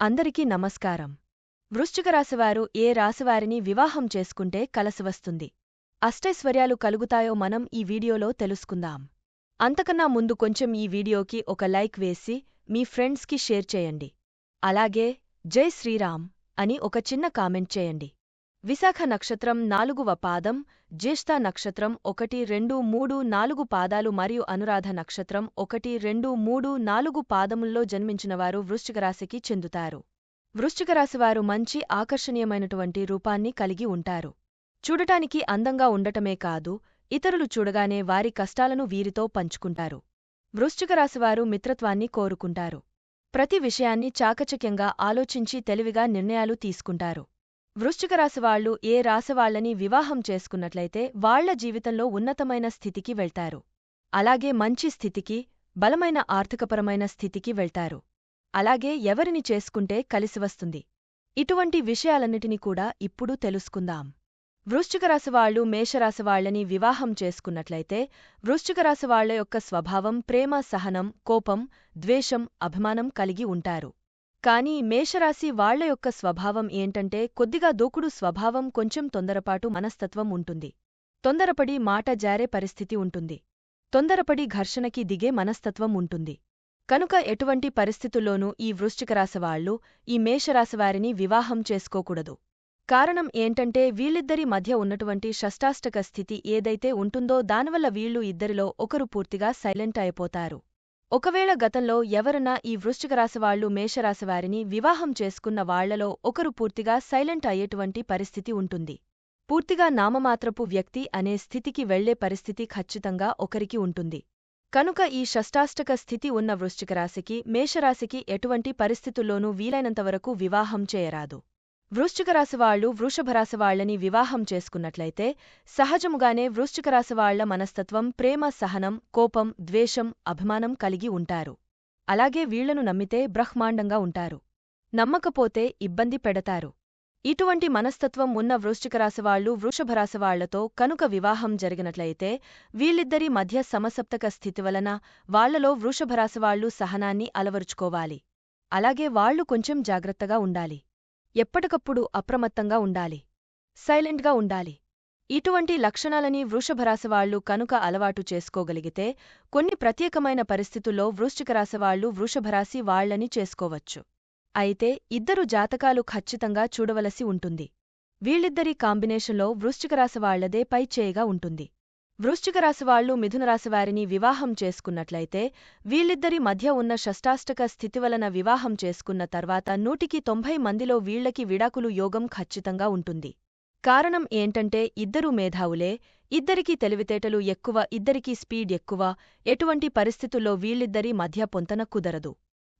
అందరికీ నమస్కారం. వృశ్చిక రాశివారు ఏ రాశివారిని వివాహం చేసుకుంటే కలసివస్తుంది అష్టైశ్వర్యాలు కలుగుతాయో మనం ఈ వీడియోలో తెలుసుకుందాం. అంతకన్నా ముందు కొంచెం ఈ వీడియోకి ఒక లైక్ వేసి మీ ఫ్రెండ్స్కి షేర్ చేయండి. అలాగే జై శ్రీరామ్ అని ఒక చిన్న కామెంట్ చేయండి. విశాఖ నక్షత్రం నాలుగువ పాదం జ్యేష్ఠ నక్షత్రం ఒకటి రెండు మూడు నాలుగు పాదాలు మరియు అనురాధ నక్షత్రం ఒకటి రెండు మూడు నాలుగు పాదముల్లో జన్మించినవారు వృశ్చికరాశికి చెందుతారు. వృశ్చికరాశివారు మంచి ఆకర్షణీయమైనటువంటి రూపాన్ని కలిగి ఉంటారు. చూడటానికి అందంగా ఉండటమే కాదు ఇతరులు చూడగానే వారి కష్టాలను వీరితో పంచుకుంటారు. వృశ్చికరాశివారు మిత్రత్వాన్ని కోరుకుంటారు. ప్రతి విషయాన్ని చాకచక్యంగా ఆలోచించి తెలివిగా నిర్ణయాలు తీసుకుంటారు. వృశ్చిక రాశివాళ్ళు ఏ రాశివాళ్ళని వివాహం చేసుకున్నట్లయితే వాళ్ళ జీవితంలో ఉన్నతమైన స్థితికి వెళ్తారు. అలాగే మంచి స్థితికి బలమైన ఆర్థికపరమైన స్థితికి వెళ్తారు. అలాగే ఎవరిని చేసుకుంటే కలిసివస్తుంది ఇటువంటి విషయాలన్నిటినీ కూడా ఇప్పుడు తెలుసుకుందాం. వృశ్చిక రాశివాళ్ళు మేషరాశివాళ్ళని వివాహం చేసుకున్నట్లయితే వృశ్చిక రాశివాళ్ళ యొక్క స్వభావం ప్రేమ సహనం కోపం ద్వేషం అభిమానం కలిగి ఉంటారు. కానీ మేషరాశి వాళ్ళ యొక్క స్వభావం ఏంటంటే కొద్దిగా దూకుడు స్వభావం కొంచెం తొందరపాటు మనస్తత్వం ఉంటుంది. తొందరపడి మాట జారే పరిస్థితి ఉంటుంది. తొందరపడి ఘర్షణకి దిగే మనస్తత్వం ఉంటుంది. కనుక ఎటువంటి పరిస్థితుల్లోనూ ఈ వృశ్చికరాశివాళ్ళు ఈ మేషరాశివారిని వివాహం చేసుకోకూడదు. కారణం ఏంటంటే వీళ్ళిద్దరి మధ్య ఉన్నటువంటి షష్టాష్టక స్థితి ఏదైతే ఉంటుందో దానివల్ల వీళ్ళు ఇద్దరిలో ఒకరు పూర్తిగా సైలెంట్ అయిపోతారు. ఒకవేళ గతంలో ఎవరన్నా ఈ వృశ్చికరాశివాళ్ళు మేషరాశివారిని వివాహం చేసుకున్న వాళ్ళలో ఒకరు పూర్తిగా సైలెంట్ అయ్యేటువంటి పరిస్థితి ఉంటుంది. పూర్తిగా నామమాత్రపు వ్యక్తి అనే స్థితికి వెళ్ళే పరిస్థితి ఖచ్చితంగా ఒకరికి ఉంటుంది. కనుక ఈ షష్టాష్టక స్థితి ఉన్న వృశ్చికరాశికి మేషరాశికి ఎటువంటి పరిస్థితుల్లోనూ వీలైనంతవరకు వివాహం చేయరాదు. వృశ్చికరాశివాళ్ళు వృషభరాశివాళ్ళని వివాహం చేసుకున్నట్లయితే సహజముగానే వృశ్చికరాశివాళ్ళ మనస్తత్వం ప్రేమ సహనం కోపం ద్వేషం అభిమానం కలిగి ఉంటారు. అలాగే వీళ్ళను నమ్మితే బ్రహ్మాండంగా ఉంటారు. నమ్మకపోతే ఇబ్బంది పెడతారు. ఇటువంటి మనస్తత్వం ఉన్న వృశ్చికరాశివాళ్ళు వృషభరాశివాళ్ళతో కనుక వివాహం జరిగినట్లయితే వీళ్ళిద్దరి మధ్య సమసప్తక స్థితి వలన వాళ్ళలో వృషభరాశివాళ్ళు సహనాన్ని అలవరుచుకోవాలి. అలాగే వాళ్ళు కొంచెం జాగ్రత్తగా ఉండాలి. ఎప్పటికప్పుడు అప్రమత్తంగా ఉండాలి. సైలెంట్గా ఉండాలి. ఇటువంటి లక్షణాలని వృషభరాశివాళ్ళు కనుక అలవాటు చేసుకోగలిగితే కొన్ని ప్రత్యేకమైన పరిస్థితుల్లో వృశ్చికరాశివాళ్ళు వృషభరాశి వాళ్ళని చేసుకోవచ్చు. అయితే ఇద్దరు జాతకాలు ఖచ్చితంగా చూడవలసి ఉంటుంది. వీళ్ళిద్దరి కాంబినేషన్లో వృశ్చికరాశివాళ్ళదే పై చేయిగా ఉంటుంది. వృశ్చికరాశివాళ్ళు మిథునరాశివారిని వివాహం చేసుకున్నట్లయితే వీళ్ళిద్దరి మధ్య ఉన్న షష్టాష్టక స్థితి వలన వివాహం చేసుకున్న తర్వాత నూటికి తొంభై మందిలో వీళ్ళకి విడాకులు యోగం ఖచ్చితంగా ఉంటుంది. కారణం ఏంటంటే ఇద్దరూ మేధావులే ఇద్దరికీ తెలివితేటలు ఎక్కువ ఇద్దరికీ స్పీడ్ ఎక్కువ ఎటువంటి పరిస్థితుల్లో వీళ్ళిద్దరి మధ్య పొంతన కుదరదు.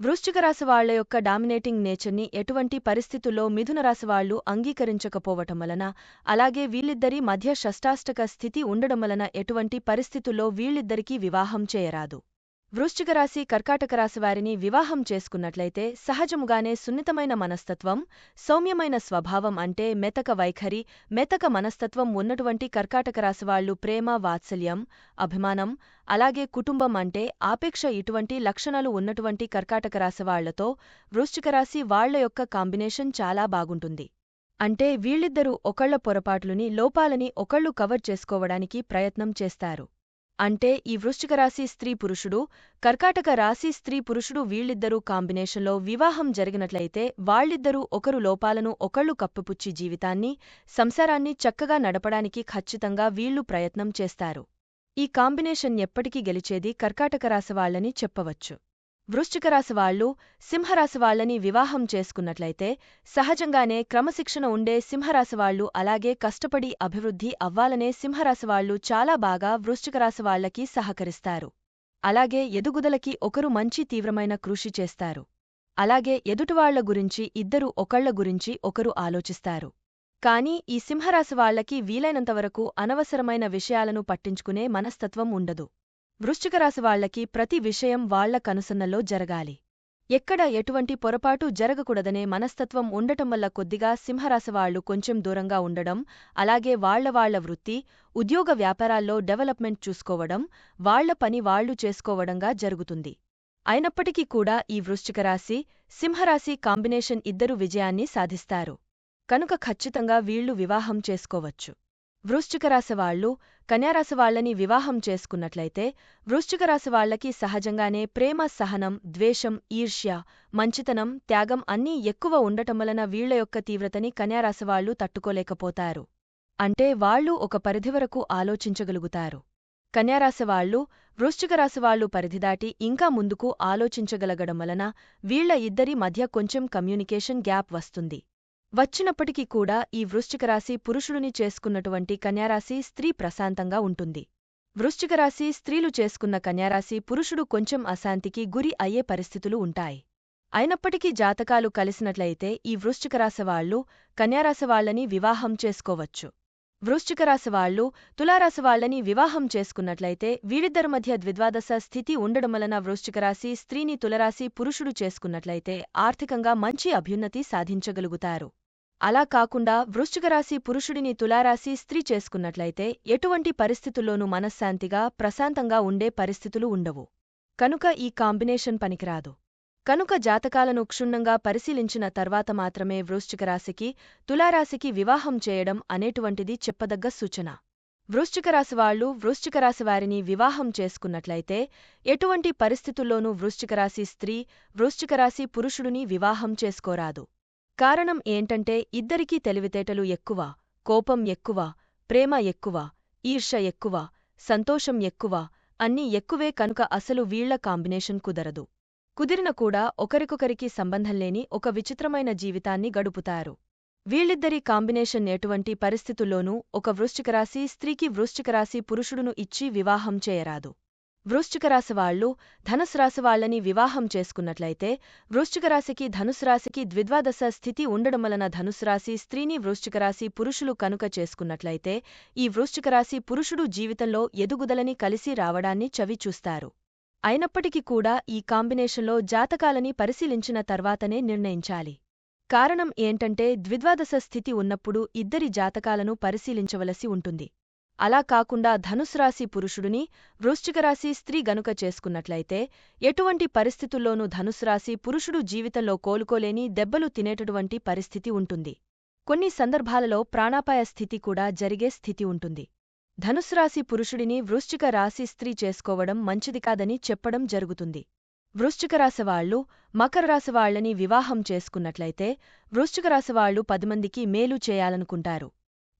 వృశ్చికరాశి వాళ్ళ యొక్క డామినేటింగ్ నేచర్ని ఎటువంటి పరిస్థితుల్లో మిథున రాసవాళ్ళు అంగీకరించకపోవటం వలన అలాగే వీళ్ళిద్దరి మధ్య షష్టాష్టక స్థితి ఉండడం వలన ఎటువంటి పరిస్థితుల్లో వీళ్ళిద్దరికీ వివాహం చేయరాదు. వృశ్చికరాశి కర్కాటక రాశివారిని వివాహం చేసుకున్నట్లయితే సహజముగానే సున్నితమైన మనస్తత్వం సౌమ్యమైన స్వభావం అంటే మెతక వైఖరి మెతక మనస్తత్వం ఉన్నటువంటి కర్కాటక రాశివాళ్ళు ప్రేమ వాత్సల్యం అభిమానం అలాగే కుటుంబం అంటే ఆపేక్ష ఇటువంటి లక్షణాలు ఉన్నటువంటి కర్కాటక రాశివాళ్ళతో వృశ్చికరాశి వాళ్ళ యొక్క కాంబినేషన్ చాలా బాగుంటుంది. అంటే వీళ్ళిద్దరూ ఒకళ్ళ పొరపాట్లుని లోపాలని ఒకళ్ళు కవర్ చేసుకోవడానికి ప్రయత్నం చేస్తారు. అంటే ఈ వృశ్చికరాశి స్త్రీ పురుషుడు కర్కాటక రాశి స్త్రీ పురుషుడు వీళ్ళిద్దరూ కాంబినేషన్లో వివాహం జరిగినట్లయితే వాళ్ళిద్దరూ ఒకరు లోపాలను ఒకళ్ళు కప్పిపుచ్చి జీవితాన్ని సంసారాన్ని చక్కగా నడపడానికి ఖచ్చితంగా వీళ్ళు ప్రయత్నం చేస్తారు. ఈ కాంబినేషన్ ఎప్పటికీ గెలిచేది కర్కాటక రాశివాళ్ళని చెప్పవచ్చు. వృశ్చికరాసు వాళ్ళు సింహరాస వాళ్ళని వివాహం చేసుకున్నట్లయితే సహజంగానే క్రమశిక్షణ ఉండే సింహరాశివాళ్ళు అలాగే కష్టపడి అభివృద్ధి అవ్వాలనే సింహరాశివాళ్ళు చాలా బాగా వృశ్చికరాశివాళ్ళకి సహకరిస్తారు. అలాగే ఎదుగుదలకి ఒకరు మంచి తీవ్రమైన కృషి చేస్తారు. అలాగే ఎదుటివాళ్ళ గురించి ఇద్దరు ఒకళ్ళ గురించి ఒకరు ఆలోచిస్తారు. కానీ ఈ సింహరాశివాళ్ళకి వీలైనంతవరకు అనవసరమైన విషయాలను పట్టించుకునే మనస్తత్వం ఉండదు. వృశ్చికరాశివాళ్ళకి ప్రతి విషయం వాళ్ళ కనుసన్నల్లో జరగాలి. ఎక్కడ ఎటువంటి పొరపాటు జరగకూడదనే మనస్తత్వం ఉండటం వల్ల కొద్దిగా సింహరాశివాళ్ళు కొంచెం దూరంగా ఉండడం అలాగే వాళ్ళవాళ్ళ వృత్తి ఉద్యోగ వ్యాపారాల్లో డెవలప్మెంట్ చూసుకోవడం వాళ్ళ పని వాళ్ళు చేసుకోవడంగా జరుగుతుంది. అయినప్పటికీ కూడా ఈ వృశ్చికరాశి సింహరాశి కాంబినేషన్ ఇద్దరు విజయాన్ని సాధిస్తారు. కనుక ఖచ్చితంగా వీళ్ళు వివాహం చేసుకోవచ్చు. వృశ్చిక రాశి వాళ్ళు కన్యారాశి వాళ్ళని వివాహం చేసుకున్నట్లయితే వృశ్చిక రాశి వాళ్ళకి సహజంగానే ప్రేమ సహనం ద్వేషం ఈర్ష్య మంచితనం త్యాగం అన్నీ ఎక్కువ ఉండటం వలన వీళ్ళ యొక్క తీవ్రతని కన్యారాశి వాళ్ళు తట్టుకోలేకపోతారు. అంటే వాళ్ళు ఒక పరిధివరకు ఆలోచించగలుగుతారు. కన్యారాశి వాళ్ళు వృశ్చిక రాశి వాళ్ళు పరిధి దాటి ఇంకా ముందుకు ఆలోచించగలగడం వలన వీళ్ళ ఇద్దరి మధ్య కొంచెం కమ్యూనికేషన్ గ్యాప్ వస్తుంది. వచ్చినప్పటికీ కూడా ఈ వృశ్చికరాశి పురుషుడిని చేసుకున్నటువంటి కన్యారాశి స్త్రీ ప్రశాంతంగా ఉంటుంది. వృశ్చికరాశి స్త్రీలు చేసుకున్న కన్యారాశి పురుషుడు కొంచెం అశాంతికి గురి అయ్యే పరిస్థితులు ఉంటాయి. అయినప్పటికీ జాతకాలు కలిసినట్లయితే ఈ వృశ్చికరాశివాళ్ళు కన్యారాశివాళ్ళని వివాహం చేసుకోవచ్చు. వృశ్చికరాశివాళ్ళు తులారాశివాళ్ళని వివాహం చేసుకున్నట్లయితే వీరిద్దరి మధ్య ద్విద్వాదశ స్థితి ఉండడం వలన వృశ్చికరాశి స్త్రీని తులరాశి పురుషుడు చేసుకున్నట్లయితే ఆర్థికంగా మంచి అభ్యున్నతి సాధించగలుగుతారు. అలా కాకుండా వృశ్చికరాశి పురుషుడిని తులారాశి స్త్రీ చేసుకున్నట్లయితే ఎటువంటి పరిస్థితుల్లోనూ మనశ్శాంతిగా ప్రశాంతంగా ఉండే పరిస్థితులు ఉండవు. కనుక ఈ కాంబినేషన్ పనికిరాదు. కనుక జాతకాలను క్షుణ్ణంగా పరిశీలించిన తర్వాత మాత్రమే వృశ్చికరాశికి తులారాశికి వివాహం చేయడం అనేటువంటిది చెప్పదగ్గ సూచన. వృశ్చికరాశివాళ్ళు వృశ్చికరాశివారిని వివాహం చేసుకున్నట్లయితే ఎటువంటి పరిస్థితుల్లోనూ వృశ్చికరాశి స్త్రీ వృశ్చికరాశి పురుషుడిని వివాహం చేసుకోరాదు. కారణం ఏంటంటే ఇద్దరికీ తెలివితేటలు ఎక్కువ కోపం ఎక్కువ ప్రేమ ఎక్కువ ఈర్ష ఎక్కువ సంతోషం ఎక్కువ అన్నీ ఎక్కువే కనుక అసలు వీళ్ళ కాంబినేషన్ కుదరదు. కుదిరిన కూడా ఒకరికొకరికి సంబంధంలేని ఒక విచిత్రమైన జీవితాన్ని గడుపుతారు. వీళ్ళిద్దరి కాంబినేషన్ ఎటువంటి పరిస్థితుల్లోనూ ఒక వృశ్చికరాశి స్త్రీకి వృశ్చికరాశి పురుషుడును ఇచ్చి వివాహం చేయరాదు. వృశ్చికరాశి వాళ్ళు ధనుసు వాళ్ళని వివాహం చేసుకున్నట్లయితే వృశ్చికరాశికి ధనుసురాశికి ద్విద్వాదశ స్థితి ఉండడం వలన ధనుసురాశి స్త్రీని వృశ్చికరాశి పురుషులు కనుక చేసుకున్నట్లయితే ఈ వృశ్చికరాశి పురుషుడు జీవితంలో ఎదుగుదలని కలిసి రావడాన్ని చవిచూస్తారు అయినప్పటికీ కూడా ఈ కాంబినేషన్లో జాతకాలని పరిశీలించిన తర్వాతనే నిర్ణయించాలి. కారణం ఏంటంటే ద్విద్వాదశ స్థితి ఉన్నప్పుడు ఇద్దరి జాతకాలను పరిశీలించవలసి ఉంటుంది. అలా కాకుండా ధనుసురాశి పురుషుడిని వృశ్చికరాశి స్త్రీ గనుక చేసుకున్నట్లయితే ఎటువంటి పరిస్థితుల్లోనూ ధనుసురాశి పురుషుడు జీవితంలో కోలుకోలేని దెబ్బలు తినేటటువంటి పరిస్థితి ఉంటుంది. కొన్ని సందర్భాలలో ప్రాణాపాయ స్థితి కూడా జరిగే స్థితి ఉంటుంది. ధనుస్రాశి పురుషుడిని వృశ్చిక రాశి స్త్రీ చేసుకోవడం మంచిది కాదని చెప్పడం జరుగుతుంది. వృశ్చిక రాశివాళ్ళు మకర రాశివాళ్ళని వివాహం చేసుకున్నట్లయితే వృశ్చిక రాశివాళ్ళు పదిమందికి మేలు చేయాలనుకుంటారు.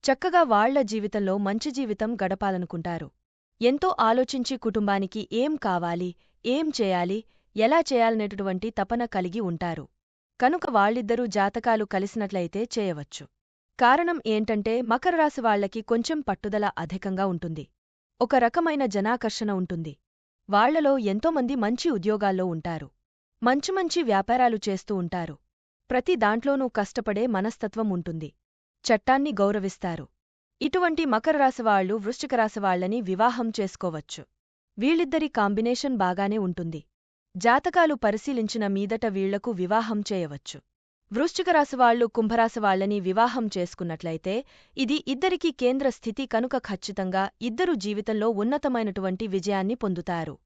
చక్కగా వాళ్ళ జీవితంలో మంచి జీవితం గడపాలనుకుంటారు. ఎంతో ఆలోచించి కుటుంబానికి ఏం కావాలి ఏం చేయాలి ఎలా చేయాలనేటటువంటి తపన కలిగి ఉంటారు. కనుక వాళ్ళిద్దరూ జాతకాలు కలిసినట్లయితే చేయవచ్చు. కారణం ఏంటంటే మకర రాశి వాళ్ళకి కొంచెం పట్టుదల అధికంగా ఉంటుంది. ఒక రకమైన జనాకర్షణ ఉంటుంది. వాళ్ళలో ఎంతోమంది మంచి ఉద్యోగాల్లో ఉంటారు. మంచి మంచి వ్యాపారాలు చేస్తూ ఉంటారు. ప్రతి దాంట్లోనూ కష్టపడే మనస్తత్వం ఉంటుంది. చట్టాన్ని గౌరవిస్తారు. ఇటువంటి మకర రాశివాళ్ళు వృశ్చిక రాశివాళ్ళని వివాహం చేసుకోవచ్చు. వీళ్ళిద్దరి కాంబినేషన్ బాగానే ఉంటుంది. జాతకాలు పరిశీలించిన మీదట వీళ్ళకు వివాహం చేయవచ్చు. వృశ్చిక రాశివాళ్ళు కుంభరాశివాళ్ళని వివాహం చేసుకున్నట్లయితే ఇది ఇద్దరికీ కేంద్ర స్థితి కనుక ఖచ్చితంగా ఇద్దరు జీవితంలో ఉన్నతమైనటువంటి విజయాన్ని పొందుతారు.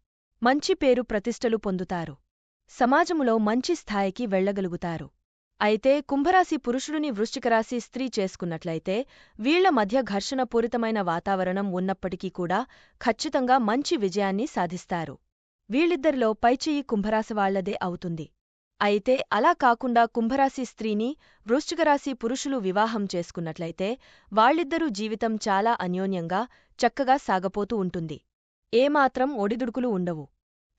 మంచి పేరు ప్రతిష్టలు పొందుతారు. సమాజములో మంచి స్థాయికి వెళ్ళగలుగుతారు అయితే కుంభరాశి పురుషుడిని వృశ్చికరాశి స్త్రీ చేసుకున్నట్లయితే వీళ్ళ మధ్య ఘర్షణపూరితమైన వాతావరణం ఉన్నప్పటికీ కూడా ఖచ్చితంగా మంచి విజయాన్ని సాధిస్తారు. వీళ్ళిద్దరిలో పైచెయ్యి కుంభరాశివాళ్ళదే అవుతుంది. అయితే అలా కాకుండా కుంభరాశి స్త్రీని వృశ్చికరాశి పురుషులు వివాహం చేసుకున్నట్లయితే వాళ్ళిద్దరూ జీవితం చాలా అన్యోన్యంగా చక్కగా సాగపోతూ ఉంటుంది. ఏమాత్రం ఒడిదుడుకులు ఉండవు.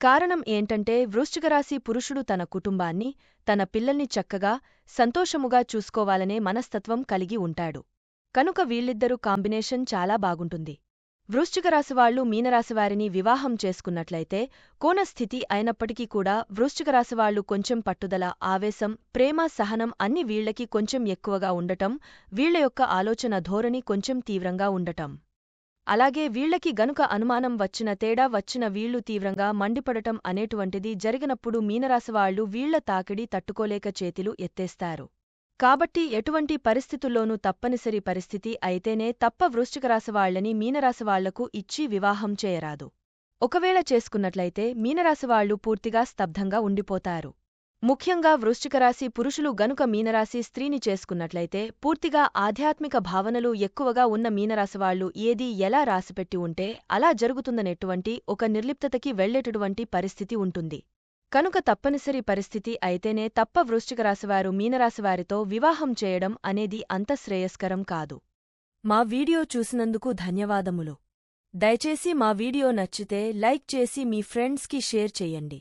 కారణం ఏంటంటే వృశ్చికరాశి పురుషుడు తన కుటుంబాన్ని తన పిల్లల్ని చక్కగా సంతోషముగా చూసుకోవాలనే మనస్తత్వం కలిగి ఉంటాడు. కనుక వీళ్ళిద్దరూ కాంబినేషన్ చాలా బాగుంటుంది. వృశ్చికరాశివాళ్ళు మీనరాశివారిని వివాహం చేసుకున్నట్లయితే కోనస్థితి అయినప్పటికీ కూడా వృశ్చికరాశివాళ్ళు కొంచెం పట్టుదల ఆవేశం ప్రేమ సహనం అన్ని వీళ్ళకి కొంచెం ఎక్కువగా ఉండటం వీళ్ళ యొక్క ఆలోచన ధోరణి కొంచెం తీవ్రంగా ఉండటం. అలాగే వీళ్ళకి గనుక అనుమానం వచ్చిన తేడా వచ్చిన వీళ్ళు తీవ్రంగా మండిపడటం అనేటువంటిది జరిగినప్పుడు మీనరాశివాళ్ళు వీళ్ళ తాకిడి తట్టుకోలేక చేతిలు ఎత్తేస్తారు. కాబట్టి ఎటువంటి పరిస్థితుల్లోనూ తప్పనిసరి పరిస్థితి అయితేనే తప్ప వృశ్చికరాశివాళ్ళని మీనరాశివాళ్ళకు ఇచ్చి వివాహం చేయరాదు. ఒకవేళ చేసుకున్నట్లయితే మీనరాశివాళ్ళు పూర్తిగా స్తబ్ధంగా ఉండిపోతారు. ముఖ్యంగా వృశ్చికరాశి పురుషులు గనుక మీనరాశి స్త్రీని చేసుకున్నట్లయితే పూర్తిగా ఆధ్యాత్మిక భావనలు ఎక్కువగా ఉన్న మీనరాశివాళ్ళు ఏది ఎలా రాసిపెట్టి ఉంటే అలా జరుగుతుందనేటువంటి ఒక నిర్లిప్తతకి వెళ్ళేటటువంటి పరిస్థితి ఉంటుంది. కనుక తప్పనిసరి పరిస్థితి అయితేనే తప్ప వృశ్చికరాశివారు మీనరాశివారితో వివాహం చేయడం అనేది అంత శ్రేయస్కరం కాదు. మా వీడియో చూసినందుకు ధన్యవాదములు. దయచేసి మా వీడియో నచ్చితే లైక్ చేసి మీ ఫ్రెండ్స్కి షేర్ చెయ్యండి